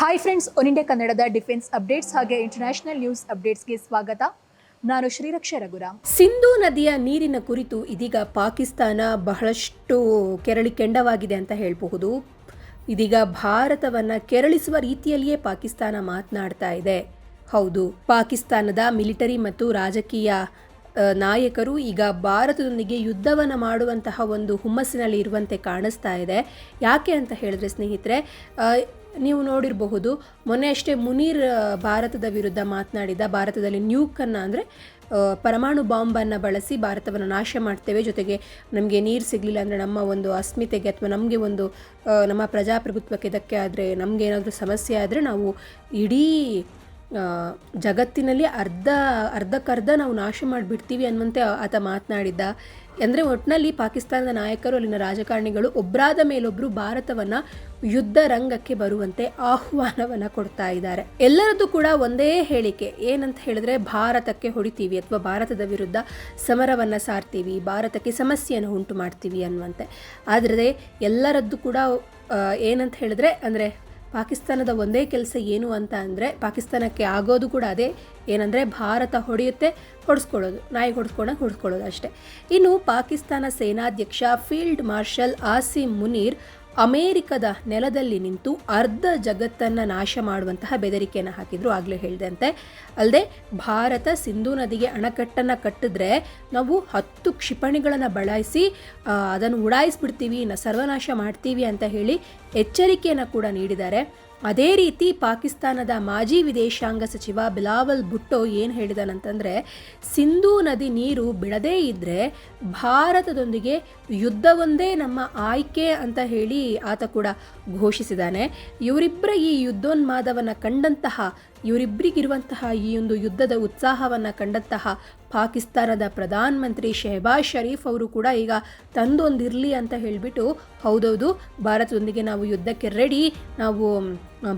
Hi friends one India ಕನ್ನಡದ defence updates ಹಾಗೆ international news ಅಪ್ಡೇಟ್ಸ್ಗೆ ಸ್ವಾಗತ. ನಾನು ಶ್ರೀರಕ್ಷ ರಘುರಾಮ್. ಸಿಂಧೂ ನದಿಯ ನೀರಿನ ಕುರಿತು ಇದೀಗ ಪಾಕಿಸ್ತಾನ ಬಹಳಷ್ಟು ಕೆರಳಿ ಕೆಂಡವಾಗಿದೆ ಅಂತ ಹೇಳಬಹುದು. ಇದೀಗ ಭಾರತವನ್ನು ಕೆರಳಿಸುವ ರೀತಿಯಲ್ಲಿಯೇ ಪಾಕಿಸ್ತಾನ ಮಾತನಾಡ್ತಾ ಇದೆ. ಹೌದು, ಪಾಕಿಸ್ತಾನದ ಮಿಲಿಟರಿ ಮತ್ತು ರಾಜಕೀಯ ನಾಯಕರು ಈಗ ಭಾರತದೊಂದಿಗೆ ಯುದ್ಧವನ್ನು ಮಾಡುವಂತಹ ಒಂದು ಹುಮ್ಮಸ್ಸಿನಲ್ಲಿ ಇರುವಂತೆ ಕಾಣಿಸ್ತಾ ಇದೆ. ಯಾಕೆ ಅಂತ ಹೇಳಿದ್ರೆ ಸ್ನೇಹಿತರೆ ನೀವು ನೋಡಿರಬಹುದು, ಮೊನ್ನೆ ಅಷ್ಟೇ ಮುನೀರ್ ಭಾರತದ ವಿರುದ್ಧ ಮಾತನಾಡಿದ ಭಾರತದಲ್ಲಿ ನ್ಯೂಕನ್ನು ಅಂದರೆ ಪರಮಾಣು ಬಾಂಬನ್ನು ಬಳಸಿ ಭಾರತವನ್ನು ನಾಶ ಮಾಡ್ತೇವೆ. ಜೊತೆಗೆ ನಮಗೆ ನೀರು ಸಿಗಲಿಲ್ಲ ಅಂದರೆ ನಮ್ಮ ಒಂದು ಅಸ್ಮಿತೆಗೆ ಅಥವಾ ನಮಗೆ ಒಂದು ನಮ್ಮ ಪ್ರಜಾಪ್ರಭುತ್ವಕ್ಕೆ ಇದಕ್ಕೆ ಆದರೆ ನಮಗೆ ಏನಾದರೂ ಸಮಸ್ಯೆ ಆದರೆ ನಾವು ಇಡೀ ಜಗತ್ತಿನಲ್ಲಿ ಅರ್ಧ, ಅರ್ಧಕ್ಕರ್ಧ ನಾವು ನಾಶ ಮಾಡಿಬಿಡ್ತೀವಿ ಅನ್ನುವಂತೆ ಆತ ಮಾತನಾಡಿದ್ದ. ಅಂದರೆ ಒಟ್ಟಿನಲ್ಲಿ ಪಾಕಿಸ್ತಾನದ ನಾಯಕರು, ಅಲ್ಲಿನ ರಾಜಕಾರಣಿಗಳು ಒಬ್ಬರಾದ ಮೇಲೊಬ್ಬರು ಭಾರತವನ್ನು ಯುದ್ಧ ರಂಗಕ್ಕೆ ಬರುವಂತೆ ಆಹ್ವಾನವನ್ನು ಕೊಡ್ತಾ ಇದ್ದಾರೆ. ಎಲ್ಲರದ್ದು ಕೂಡ ಒಂದೇ ಹೇಳಿಕೆ. ಏನಂತ ಹೇಳಿದ್ರೆ ಭಾರತಕ್ಕೆ ಹೊಡಿತೀವಿ ಅಥವಾ ಭಾರತದ ವಿರುದ್ಧ ಸಮರವನ್ನು ಸಾರ್ತೀವಿ, ಭಾರತಕ್ಕೆ ಸಮಸ್ಯೆಯನ್ನು ಉಂಟು ಮಾಡ್ತೀವಿ ಅನ್ನುವಂತೆ. ಆದರೆ ಎಲ್ಲರದ್ದು ಕೂಡ ಏನಂತ ಹೇಳಿದ್ರೆ ಅಂದರೆ ಪಾಕಿಸ್ತಾನದ ಒಂದೇ ಕೆಲಸ ಏನು ಅಂತ ಅಂದರೆ ಪಾಕಿಸ್ತಾನಕ್ಕೆ ಆಗೋದು ಕೂಡ ಅದೇ. ಏನಂದರೆ ಭಾರತ ಹೊಡೆಯುತ್ತೆ, ಹೊಡೆಸ್ಕೊಳ್ಳೋದು. ನಾಯಿ ಹೊಡೆಸ್ಕೊಂಡಾಗ ಹೊಡೆಸ್ಕೊಳ್ಳೋದು ಅಷ್ಟೇ. ಇನ್ನು ಪಾಕಿಸ್ತಾನ ಸೇನಾಧ್ಯಕ್ಷ ಫೀಲ್ಡ್ ಮಾರ್ಷಲ್ ಆಸಿಮ್ ಮುನೀರ್ ಅಮೇರಿಕದ ನೆಲದಲ್ಲಿ ನಿಂತು ಅರ್ಧ ಜಗತ್ತನ್ನು ನಾಶ ಮಾಡುವಂತಹ ಬೆದರಿಕೆಯನ್ನು ಹಾಕಿದ್ರು ಆಗಲೇ ಹೇಳಿದಂತೆ. ಅಲ್ಲದೆ ಭಾರತ ಸಿಂಧೂ ನದಿಗೆ ಅಣಕಟ್ಟನ್ನು ಕಟ್ಟಿದ್ರೆ ನಾವು ಹತ್ತು ಕ್ಷಿಪಣಿಗಳನ್ನು ಬಳಸಿ ಅದನ್ನು ಉಡಾಯಿಸ್ಬಿಡ್ತೀವಿ ಸರ್ವನಾಶ ಮಾಡ್ತೀವಿ ಅಂತ ಹೇಳಿ ಎಚ್ಚರಿಕೆಯನ್ನು ಕೂಡ ನೀಡಿದ್ದಾರೆ. ಅದೇ ರೀತಿ ಪಾಕಿಸ್ತಾನದ ಮಾಜಿ ವಿದೇಶಾಂಗ ಸಚಿವ ಬಿಲಾವಲ್ ಭುಟ್ಟೋ ಏನು ಹೇಳಿದಾನಂತಂದರೆ, ಸಿಂಧೂ ನದಿ ನೀರು ಬಿಡದೇ ಇದ್ದರೆ ಭಾರತದೊಂದಿಗೆ ಯುದ್ಧವೊಂದೇ ನಮ್ಮ ಆಯ್ಕೆ ಅಂತ ಹೇಳಿ ಆತ ಕೂಡ ಘೋಷಿಸಿದ್ದಾನೆ ಇವರಿಬ್ಬರ ಈ ಯುದ್ಧೋನ್ಮಾದವನ್ನು ಕಂಡಂತಹ ಇವರಿಬ್ಬರಿಗಿರುವಂತಹ ಈ ಒಂದು ಯುದ್ಧದ ಉತ್ಸಾಹವನ್ನು ಕಂಡಂತಹ ಪಾಕಿಸ್ತಾನದ ಪ್ರಧಾನಮಂತ್ರಿ ಶೆಹಬಾಜ್ ಶರೀಫ್ ಅವರು ಕೂಡ ಈಗ ತಂದೊಂದಿರಲಿ ಅಂತ ಹೇಳಿಬಿಟ್ಟು, ಹೌದೌದು, ಭಾರತದೊಂದಿಗೆ ನಾವು ಯುದ್ಧಕ್ಕೆ ರೆಡಿ ನಾವು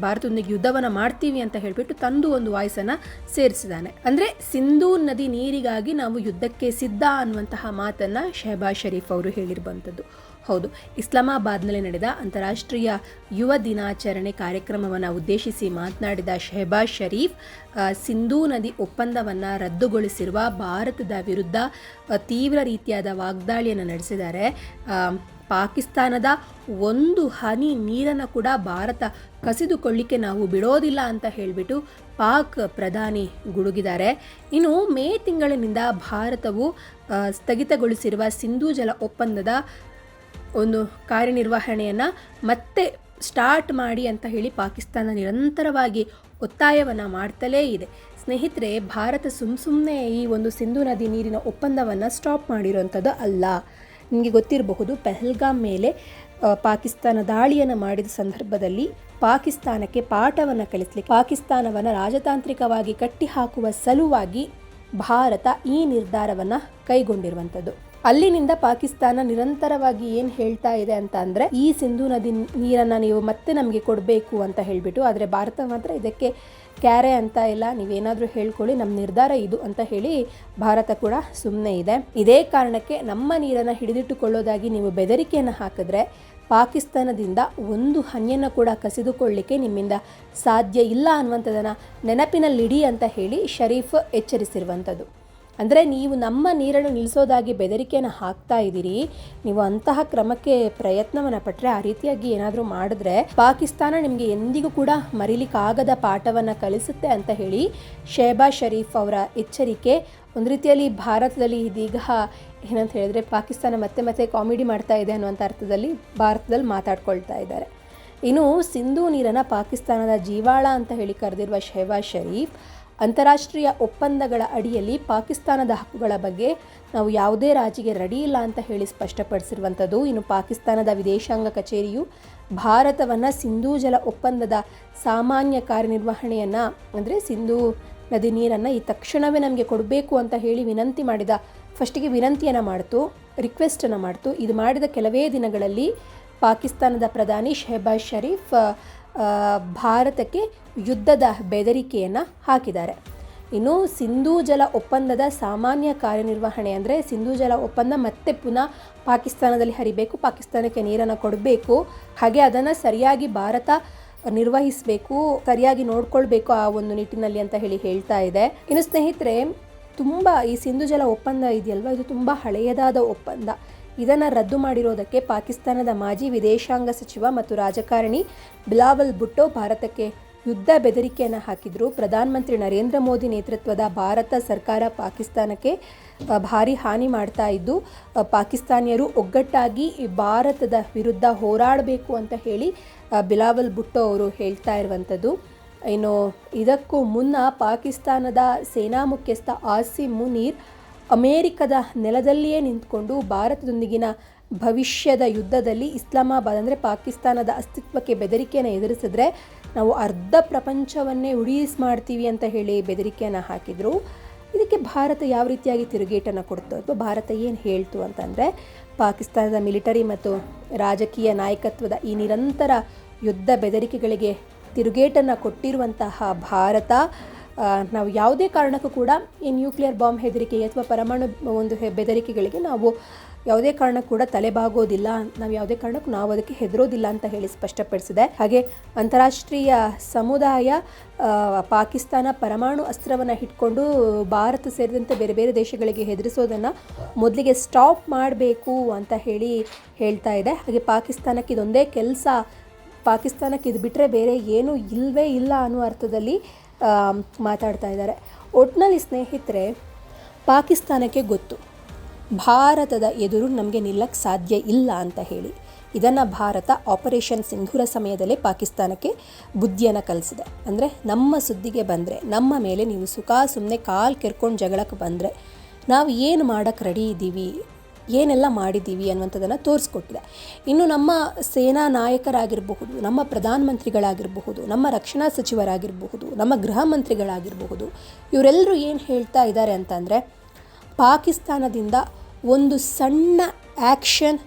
ಭಾರತದೊಂದಿಗೆ ಯುದ್ಧವನ್ನು ಮಾಡ್ತೀವಿ ಅಂತ ಹೇಳಿಬಿಟ್ಟು ತಂದು ಒಂದು ವಾಯ್ಸನ್ನು ಸೇರಿಸಿದ್ದಾನೆ ಅಂದರೆ ಸಿಂಧೂ ನದಿ ನೀರಿಗಾಗಿ ನಾವು ಯುದ್ಧಕ್ಕೆ ಸಿದ್ಧ ಅನ್ನುವಂತಹ ಮಾತನ್ನು ಶೆಹಬಾಜ್ ಶರೀಫ್ ಅವರು ಹೇಳಿರುವಂಥದ್ದು. ಹೌದು, ಇಸ್ಲಾಮಾಬಾದ್ನಲ್ಲಿ ನಡೆದ ಅಂತಾರಾಷ್ಟ್ರೀಯ ಯುವ ದಿನಾಚರಣೆ ಕಾರ್ಯಕ್ರಮವನ್ನು ಉದ್ದೇಶಿಸಿ ಮಾತನಾಡಿದ ಶೆಹಬಾಜ್ ಶರೀಫ್ ಸಿಂಧೂ ನದಿ ಒಪ್ಪಂದವನ್ನು ರದ್ದುಗೊಳಿಸಿರುವ ಭಾರತದ ವಿರುದ್ಧ ತೀವ್ರ ರೀತಿಯಾದ ವಾಗ್ದಾಳಿಯನ್ನು ನಡೆಸಿದ್ದಾರೆ. ಪಾಕಿಸ್ತಾನದ ಒಂದು ಹನಿ ನೀರನ್ನು ಕೂಡ ಭಾರತ ಕಸಿದುಕೊಳ್ಳಿಕ್ಕೆ ನಾವು ಬಿಡೋದಿಲ್ಲ ಅಂತ ಹೇಳಿಬಿಟ್ಟು ಪಾಕ್ ಪ್ರಧಾನಿ ಗುಡುಗಿದ್ದಾರೆ. ಇನ್ನು ಮೇ ತಿಂಗಳಿನಿಂದ ಭಾರತವು ಸ್ಥಗಿತಗೊಳಿಸಿರುವ ಸಿಂಧೂ ಜಲ ಒಪ್ಪಂದದ ಒಂದು ಕಾರ್ಯನಿರ್ವಹಣೆಯನ್ನು ಮತ್ತೆ ಸ್ಟಾರ್ಟ್ ಮಾಡಿ ಅಂತ ಹೇಳಿ ಪಾಕಿಸ್ತಾನ ನಿರಂತರವಾಗಿ ಒತ್ತಾಯವನ್ನು ಮಾಡ್ತಲೇ ಇದೆ. ಸ್ನೇಹಿತರೆ, ಭಾರತ ಸುಮ್ಮ ಸುಮ್ಮನೆ ಈ ಒಂದು ಸಿಂಧು ನದಿ ನೀರಿನ ಒಪ್ಪಂದವನ್ನು ಸ್ಟಾಪ್ ಮಾಡಿರುವಂಥದ್ದು ಅಲ್ಲ. ನಿಮಗೆ ಗೊತ್ತಿರಬಹುದು, ಪೆಹಲ್ಗಾಮ್ ಮೇಲೆ ಪಾಕಿಸ್ತಾನ ದಾಳಿಯನ್ನು ಮಾಡಿದ ಸಂದರ್ಭದಲ್ಲಿ ಪಾಕಿಸ್ತಾನಕ್ಕೆ ಪಾಠವನ್ನು ಕಲಿಸಲಿಕ್ಕೆ, ಪಾಕಿಸ್ತಾನವನ್ನು ರಾಜತಾಂತ್ರಿಕವಾಗಿ ಕಟ್ಟಿಹಾಕುವ ಸಲುವಾಗಿ ಭಾರತ ಈ ನಿರ್ಧಾರವನ್ನು ಕೈಗೊಂಡಿರುವಂಥದ್ದು. ಅಲ್ಲಿನಿಂದ ಪಾಕಿಸ್ತಾನ ನಿರಂತರವಾಗಿ ಏನು ಹೇಳ್ತಾ ಇದೆ ಅಂತ ಅಂದ್ರೆ, ಈ ಸಿಂಧೂ ನದಿ ನೀರನ್ನ ನೀವು ಮತ್ತೆ ನಮಗೆ ಕೊಡಬೇಕು ಅಂತ ಹೇಳಿಬಿಟ್ಟು, ಆದರೆ ಭಾರತ ಮಾತ್ರ ಇದಕ್ಕೆ ಕ್ಯಾರೆ ಅಂತ ಇಲ್ಲ, ನೀವೇನಾದರೂ ಹೇಳ್ಕೊಳ್ಳಿ ನಮ್ಮ ನಿರ್ಧಾರ ಇದು ಅಂತ ಹೇಳಿ ಭಾರತ ಕೂಡ ಸುಮ್ಮನೆ ಇದೆ. ಇದೇ ಕಾರಣಕ್ಕೆ ನಮ್ಮ ನೀರನ್ನು ಹಿಡಿದಿಟ್ಟುಕೊಳ್ಳೋದಾಗಿ ನೀವು ಬೆದರಿಕೆಯನ್ನು ಹಾಕಿದ್ರೆ, ಪಾಕಿಸ್ತಾನದಿಂದ ಒಂದು ಹನಿಯನ್ನು ಕೂಡ ಕಸಿದುಕೊಳ್ಳಿಕ್ಕೆ ನಿಮ್ಮಿಂದ ಸಾಧ್ಯ ಇಲ್ಲ ಅನ್ನುವಂಥದ್ದನ್ನು ನೆನಪಿನಲ್ಲಿಡಿ ಅಂತ ಹೇಳಿ ಶರೀಫ್ ಎಚ್ಚರಿಸಿರುವಂಥದ್ದು. ಅಂದರೆ ನೀವು ನಮ್ಮ ನೀರನ್ನು ನಿಲ್ಲಿಸೋದಾಗಿ ಬೆದರಿಕೆಯನ್ನು ಹಾಕ್ತಾ ಇದ್ದೀರಿ, ನೀವು ಅಂತಹ ಕ್ರಮಕ್ಕೆ ಪ್ರಯತ್ನವನ್ನು ಪಟ್ಟರೆ ಆ ರೀತಿಯಾಗಿ ಏನಾದರೂ ಮಾಡಿದ್ರೆ ಪಾಕಿಸ್ತಾನ ನಿಮಗೆ ಎಂದಿಗೂ ಕೂಡ ಮರಿಲಿಕ್ಕಾಗದ ಪಾಠವನ್ನು ಕಲಿಸುತ್ತೆ ಅಂತ ಹೇಳಿ ಶೇಬಾ ಶರೀಫ್ ಅವರ ಎಚ್ಚರಿಕೆ. ಒಂದು ರೀತಿಯಲ್ಲಿ ಭಾರತದಲ್ಲಿ ಇದೀಗ ಏನಂತ ಹೇಳಿದ್ರೆ ಪಾಕಿಸ್ತಾನ ಮತ್ತೆ ಮತ್ತೆ ಕಾಮಿಡಿ ಮಾಡ್ತಾ ಇದೆ ಅನ್ನುವಂಥ ಅರ್ಥದಲ್ಲಿ ಭಾರತದಲ್ಲಿ ಮಾತಾಡ್ಕೊಳ್ತಾ ಇದ್ದಾರೆ. ಇನ್ನು ಸಿಂಧೂ ನೀರನ್ನು ಪಾಕಿಸ್ತಾನದ ಜೀವಾಳ ಅಂತ ಹೇಳಿ ಕರೆದಿರುವ ಶೆಹಬಾಜ್ ಶರೀಫ್ ಅಂತಾರಾಷ್ಟ್ರೀಯ ಒಪ್ಪಂದಗಳ ಅಡಿಯಲ್ಲಿ ಪಾಕಿಸ್ತಾನದ ಹಕ್ಕುಗಳ ಬಗ್ಗೆ ನಾವು ಯಾವುದೇ ರಾಜಿಗೆ ರೆಡಿ ಇಲ್ಲ ಅಂತ ಹೇಳಿ ಸ್ಪಷ್ಟಪಡಿಸಿರುವಂಥದ್ದು. ಇನ್ನು ಪಾಕಿಸ್ತಾನದ ವಿದೇಶಾಂಗ ಕಚೇರಿಯು ಭಾರತವನ್ನು ಸಿಂಧೂ ಜಲ ಒಪ್ಪಂದದ ಸಾಮಾನ್ಯ ಕಾರ್ಯನಿರ್ವಹಣೆಯನ್ನು, ಅಂದರೆ ಸಿಂಧೂ ನದಿ ನೀರನ್ನು ಈ ತಕ್ಷಣವೇ ನಮಗೆ ಕೊಡಬೇಕು ಅಂತ ಹೇಳಿ ವಿನಂತಿ ಮಾಡಿದ ಫಸ್ಟಿಗೆ ವಿನಂತಿಯನ್ನು ಮಾಡ್ತು ರಿಕ್ವೆಸ್ಟನ್ನು ಮಾಡ್ತು. ಇದು ಮಾಡಿದ ಕೆಲವೇ ದಿನಗಳಲ್ಲಿ ಪಾಕಿಸ್ತಾನದ ಪ್ರಧಾನಿ ಶೆಹಬಾಜ್ ಶರೀಫ್ ಭಾರತಕ್ಕೆ ಯುದ್ಧದ ಬೆದರಿಕೆಯನ್ನು ಹಾಕಿದ್ದಾರೆ. ಇನ್ನು ಸಿಂಧೂ ಜಲ ಒಪ್ಪಂದದ ಸಾಮಾನ್ಯ ಕಾರ್ಯನಿರ್ವಹಣೆ ಅಂದರೆ ಸಿಂಧೂ ಜಲ ಒಪ್ಪಂದ ಮತ್ತೆ ಪುನಃ ಪಾಕಿಸ್ತಾನದಲ್ಲಿ ಹರಿಬೇಕು, ಪಾಕಿಸ್ತಾನಕ್ಕೆ ನೀರನ್ನು ಕೊಡಬೇಕು, ಹಾಗೆ ಅದನ್ನು ಸರಿಯಾಗಿ ಭಾರತ ನಿರ್ವಹಿಸಬೇಕು, ಸರಿಯಾಗಿ ನೋಡ್ಕೊಳ್ಬೇಕು ಆ ಒಂದು ನಿಟ್ಟಿನಲ್ಲಿ ಅಂತ ಹೇಳಿ ಹೇಳ್ತಾ ಇದೆ. ಇನ್ನು ಸ್ನೇಹಿತರೆ, ತುಂಬ ಈ ಸಿಂಧು ಜಲ ಒಪ್ಪಂದ ಇದೆಯಲ್ವ? ಇದು ತುಂಬ ಹಳೆಯದಾದ ಒಪ್ಪಂದ. ಇದನ್ನು ರದ್ದು ಮಾಡಿರೋದಕ್ಕೆ ಪಾಕಿಸ್ತಾನದ ಮಾಜಿ ವಿದೇಶಾಂಗ ಸಚಿವ ಮತ್ತು ರಾಜಕಾರಣಿ ಬಿಲಾವಲ್ ಭುಟ್ಟೋ ಭಾರತಕ್ಕೆ ಯುದ್ಧ ಬೆದರಿಕೆಯನ್ನು ಹಾಕಿದ್ರು. ಪ್ರಧಾನಮಂತ್ರಿ ನರೇಂದ್ರ ಮೋದಿ ನೇತೃತ್ವದ ಭಾರತ ಸರ್ಕಾರ ಪಾಕಿಸ್ತಾನಕ್ಕೆ ಭಾರಿ ಹಾನಿ ಮಾಡ್ತಾ ಇದ್ದು ಪಾಕಿಸ್ತಾನಿಯರು ಒಗ್ಗಟ್ಟಾಗಿ ಭಾರತದ ವಿರುದ್ಧ ಹೋರಾಡಬೇಕು ಅಂತ ಹೇಳಿ ಬಿಲಾವಲ್ ಭುಟ್ಟೋ ಅವರು ಹೇಳ್ತಾ ಇರುವಂಥದ್ದು. ಇನ್ನು ಇದಕ್ಕೂ ಮುನ್ನ ಪಾಕಿಸ್ತಾನದ ಸೇನಾ ಮುಖ್ಯಸ್ಥ ಆಸಿಮ್ ಮುನೀರ್ ಅಮೇರಿಕದ ನೆಲದಲ್ಲಿಯೇ ನಿಂತ್ಕೊಂಡು ಭಾರತದೊಂದಿಗಿನ ಭವಿಷ್ಯದ ಯುದ್ಧದಲ್ಲಿ ಇಸ್ಲಾಮಾಬಾದ್ ಅಂದರೆ ಪಾಕಿಸ್ತಾನದ ಅಸ್ತಿತ್ವಕ್ಕೆ ಬೆದರಿಕೆಯನ್ನು ಎದುರಿಸಿದ್ರೆ ನಾವು ಅರ್ಧ ಪ್ರಪಂಚವನ್ನೇ ಉಡೀಸ್ ಮಾಡ್ತೀವಿ ಅಂತ ಹೇಳಿ ಬೆದರಿಕೆಯನ್ನು ಹಾಕಿದರು. ಇದಕ್ಕೆ ಭಾರತ ಯಾವ ರೀತಿಯಾಗಿ ತಿರುಗೇಟನ್ನು ಕೊಡ್ತು ಅಥವಾ ಭಾರತ ಏನು ಹೇಳ್ತು ಅಂತಂದರೆ ಪಾಕಿಸ್ತಾನದ ಮಿಲಿಟರಿ ಮತ್ತು ರಾಜಕೀಯ ನಾಯಕತ್ವದ ಈ ನಿರಂತರ ಯುದ್ಧ ಬೆದರಿಕೆಗಳಿಗೆ ತಿರುಗೇಟನ್ನು ಕೊಟ್ಟಿರುವಂತಹ ಭಾರತ ನಾವು ಯಾವುದೇ ಕಾರಣಕ್ಕೂ ಕೂಡ ಈ ನ್ಯೂಕ್ಲಿಯರ್ ಬಾಂಬ್ ಹೆದರಿಕೆ ಅಥವಾ ಪರಮಾಣು ಒಂದು ಬೆದರಿಕೆಗಳಿಗೆ ನಾವು ಯಾವುದೇ ಕಾರಣಕ್ಕೂ ಕೂಡ ತಲೆಬಾಗೋದಿಲ್ಲ. ನಾವು ಯಾವುದೇ ಕಾರಣಕ್ಕೂ ನಾವು ಅದಕ್ಕೆ ಹೆದರೋದಿಲ್ಲ ಅಂತ ಹೇಳಿ ಸ್ಪಷ್ಟಪಡಿಸಿದೆ. ಹಾಗೆ ಅಂತಾರಾಷ್ಟ್ರೀಯ ಸಮುದಾಯ ಪಾಕಿಸ್ತಾನ ಪರಮಾಣು ಅಸ್ತ್ರವನ್ನು ಇಟ್ಕೊಂಡು ಭಾರತ ಸೇರಿದಂತೆ ಬೇರೆ ಬೇರೆ ದೇಶಗಳಿಗೆ ಹೆದರಿಸೋದನ್ನು ಮೊದಲಿಗೆ ಸ್ಟಾಪ್ ಮಾಡಬೇಕು ಅಂತ ಹೇಳಿ ಹೇಳ್ತಾ ಇದೆ. ಹಾಗೆ ಪಾಕಿಸ್ತಾನಕ್ಕೆ ಇದೊಂದೇ ಕೆಲಸ. ಪಾಕಿಸ್ತಾನಕ್ಕೆ ಇದು ಬಿಟ್ಟರೆ ಬೇರೆ ಏನೂ ಇಲ್ಲವೇ ಇಲ್ಲ ಅನ್ನೋ ಅರ್ಥದಲ್ಲಿ ಮಾತಾಡ್ತಾ ಇದ್ದಾರೆ. ಒಟ್ಟಿನಲ್ಲಿ ಸ್ನೇಹಿತರೆ, ಪಾಕಿಸ್ತಾನಕ್ಕೆ ಗೊತ್ತು. ಭಾರತದ ಎದುರು ನಮಗೆ ನಿಲ್ಲಕ್ಕೆ ಸಾಧ್ಯ ಇಲ್ಲ ಅಂತ ಹೇಳಿ. ಇದನ್ನು ಭಾರತ ಆಪರೇಷನ್ ಸಿಂಧೂರ ಸಮಯದಲ್ಲೇ ಪಾಕಿಸ್ತಾನಕ್ಕೆ ಬುದ್ಧಿಯನ್ನು ಕಲಿಸಿದೆ. ಅಂದರೆ ನಮ್ಮ ಸುದ್ದಿಗೆ ಬಂದರೆ, ನಮ್ಮ ಮೇಲೆ ನೀವು ಸುಖ ಸುಮ್ಮನೆ ಕಾಲು ಕೆರ್ಕೊಂಡು ಜಗಳಕ್ಕೆ ಬಂದರೆ, ನಾವು ಏನು ಮಾಡೋಕ್ಕೆ ರೆಡಿ ಇದ್ದೀವಿ ಏನೆಲ್ಲ ಮಾಡಿದ್ದೀವಿ ಅನ್ನುವಂಥದ್ದನ್ನು ತೋರಿಸ್ಕೊಟ್ಟಿದೆ. ಇನ್ನು ನಮ್ಮ ಸೇನಾ ನಾಯಕರಾಗಿರಬಹುದು, ನಮ್ಮ ಪ್ರಧಾನಮಂತ್ರಿಗಳಾಗಿರಬಹುದು, ನಮ್ಮ ರಕ್ಷಣಾ ಸಚಿವರಾಗಿರಬಹುದು, ನಮ್ಮ ಗೃಹ ಮಂತ್ರಿಗಳಾಗಿರಬಹುದು, ಇವರೆಲ್ಲರೂ ಏನು ಹೇಳ್ತಾ ಇದ್ದಾರೆ ಅಂತಂದರೆ, ಪಾಕಿಸ್ತಾನದಿಂದ ಒಂದು ಸಣ್ಣ ಆ್ಯಕ್ಷನ್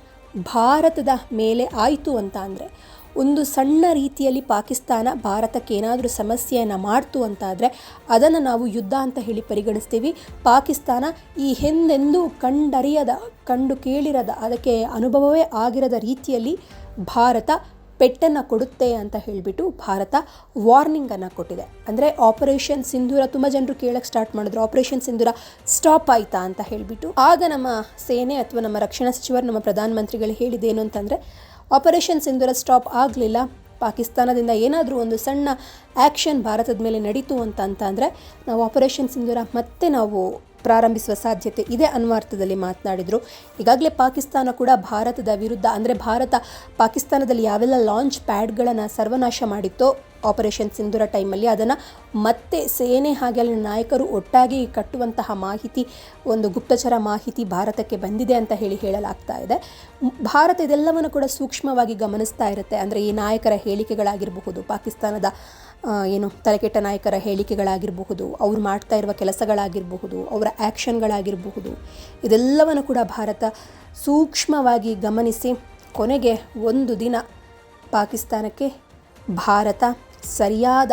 ಭಾರತದ ಮೇಲೆ ಆಯಿತು ಅಂತ ಅಂದರೆ ಒಂದು ಸಣ್ಣ ರೀತಿಯಲ್ಲಿ ಪಾಕಿಸ್ತಾನ ಭಾರತಕ್ಕೆ ಏನಾದರೂ ಸಮಸ್ಯೆಯನ್ನು ಮಾಡ್ತು ಅಂತಾದರೆ ಅದನ್ನು ನಾವು ಯುದ್ಧ ಅಂತ ಹೇಳಿ ಪರಿಗಣಿಸ್ತೀವಿ. ಪಾಕಿಸ್ತಾನ ಈ ಹಿಂದೆಂದೂ ಕಂಡರಿಯದ, ಕಂಡು ಕೇಳಿರದ, ಅದಕ್ಕೆ ಅನುಭವವೇ ಆಗಿರದ ರೀತಿಯಲ್ಲಿ ಭಾರತ ಪೆಟ್ಟನ್ನು ಕೊಡುತ್ತೆ ಅಂತ ಹೇಳಿಬಿಟ್ಟು ಭಾರತ ವಾರ್ನಿಂಗನ್ನು ಕೊಟ್ಟಿದೆ. ಅಂದರೆ ಆಪರೇಷನ್ ಸಿಂಧೂರ ತುಂಬ ಜನರು ಕೇಳಕ್ಕೆ ಸ್ಟಾರ್ಟ್ ಮಾಡಿದ್ರು. ಆಪರೇಷನ್ ಸಿಂಧೂರ ಸ್ಟಾಪ್ ಆಯಿತಾ ಅಂತ ಹೇಳಿಬಿಟ್ಟು ಆಗ ನಮ್ಮ ಸೇನೆ ಅಥವಾ ನಮ್ಮ ರಕ್ಷಣಾ ಸಚಿವರು, ನಮ್ಮ ಪ್ರಧಾನಮಂತ್ರಿಗಳು ಹೇಳಿದ್ದೇನು ಅಂತಂದರೆ ಆಪರೇಷನ್ ಸಿಂಧುರ ಸ್ಟಾಪ್ ಆಗಲಿಲ್ಲ. ಪಾಕಿಸ್ತಾನದಿಂದ ಏನಾದರೂ ಒಂದು ಸಣ್ಣ ಆ್ಯಕ್ಷನ್ ಭಾರತದ ಮೇಲೆ ನಡೀತು ಅಂತ ಅಂತಂದರೆ, ನಾವು ಆಪರೇಷನ್ ಸಿಂಧೂರ ಮತ್ತೆ ನಾವು ಪ್ರಾರಂಭಿಸುವ ಸಾಧ್ಯತೆ ಇದೆ ಅನ್ನುವ ಅರ್ಥದಲ್ಲಿ ಮಾತನಾಡಿದರು. ಈಗಾಗಲೇ ಪಾಕಿಸ್ತಾನ ಕೂಡ ಭಾರತದ ವಿರುದ್ಧ, ಅಂದರೆ ಭಾರತ ಪಾಕಿಸ್ತಾನದಲ್ಲಿ ಯಾವೆಲ್ಲ ಲಾಂಚ್ ಪ್ಯಾಡ್ಗಳನ್ನು ಸರ್ವನಾಶ ಮಾಡಿತ್ತೋ ಆಪರೇಷನ್ ಸಿಂಧೂರ ಟೈಮಲ್ಲಿ ಅದನ್ನು ಮತ್ತೆ ಸೇನೆ ಹಾಗೆ ಅಲ್ಲಿನ ನಾಯಕರು ಒಟ್ಟಾಗಿ ಕಟ್ಟುವಂತಹ ಮಾಹಿತಿ, ಒಂದು ಗುಪ್ತಚರ ಮಾಹಿತಿ ಭಾರತಕ್ಕೆ ಬಂದಿದೆ ಅಂತ ಹೇಳಿ ಹೇಳಲಾಗ್ತಾ ಇದೆ. ಭಾರತ ಇದೆಲ್ಲವನ್ನು ಕೂಡ ಸೂಕ್ಷ್ಮವಾಗಿ ಗಮನಿಸ್ತಾ ಇರುತ್ತೆ. ಅಂದರೆ ಈ ನಾಯಕರ ಹೇಳಿಕೆಗಳಾಗಿರಬಹುದು, ಪಾಕಿಸ್ತಾನದ ಏನು ತಲೆಕೆಟ್ಟ ನಾಯಕರ ಹೇಳಿಕೆಗಳಾಗಿರಬಹುದು, ಅವ್ರು ಮಾಡ್ತಾ ಇರುವ ಕೆಲಸಗಳಾಗಿರಬಹುದು, ಅವರ ಆ್ಯಕ್ಷನ್ಗಳಾಗಿರಬಹುದು ಇದೆಲ್ಲವನ್ನು ಕೂಡ ಭಾರತ ಸೂಕ್ಷ್ಮವಾಗಿ ಗಮನಿಸಿ ಕೊನೆಗೆ ಒಂದು ದಿನ ಪಾಕಿಸ್ತಾನಕ್ಕೆ ಭಾರತ ಸರಿಯಾದ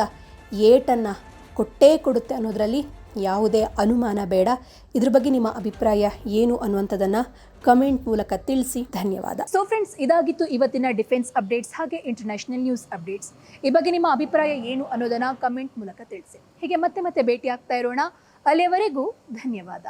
ಏಟನ್ನು ಕೊಟ್ಟೇ ಕೊಡುತ್ತೆ ಅನ್ನೋದರಲ್ಲಿ ಯಾವುದೇ ಅನುಮಾನ ಬೇಡ. ಇದ್ರ ಬಗ್ಗೆ ನಿಮ್ಮ ಅಭಿಪ್ರಾಯ ಏನು ಅನ್ನುವಂಥದ್ದನ್ನು ಕಮೆಂಟ್ ಮೂಲಕ ತಿಳಿಸಿ. ಧನ್ಯವಾದ. ಸೊ ಫ್ರೆಂಡ್ಸ್ ಇದಾಗಿತ್ತು ಇವತ್ತಿನ ಡಿಫೆನ್ಸ್ ಅಪ್ಡೇಟ್ಸ್, ಹಾಗೆ ಇಂಟರ್ನ್ಯಾಷನಲ್ ನ್ಯೂಸ್ ಅಪ್ಡೇಟ್ಸ್. ಈ ಬಗ್ಗೆ ನಿಮ್ಮ ಅಭಿಪ್ರಾಯ ಏನು ಅನ್ನೋದನ್ನು ಕಮೆಂಟ್ ಮೂಲಕ ತಿಳಿಸಿ. ಹೀಗೆ ಮತ್ತೆ ಮತ್ತೆ ಭೇಟಿ ಆಗ್ತಾ ಇರೋಣ. ಅಲ್ಲಿಯವರೆಗೂ ಧನ್ಯವಾದ.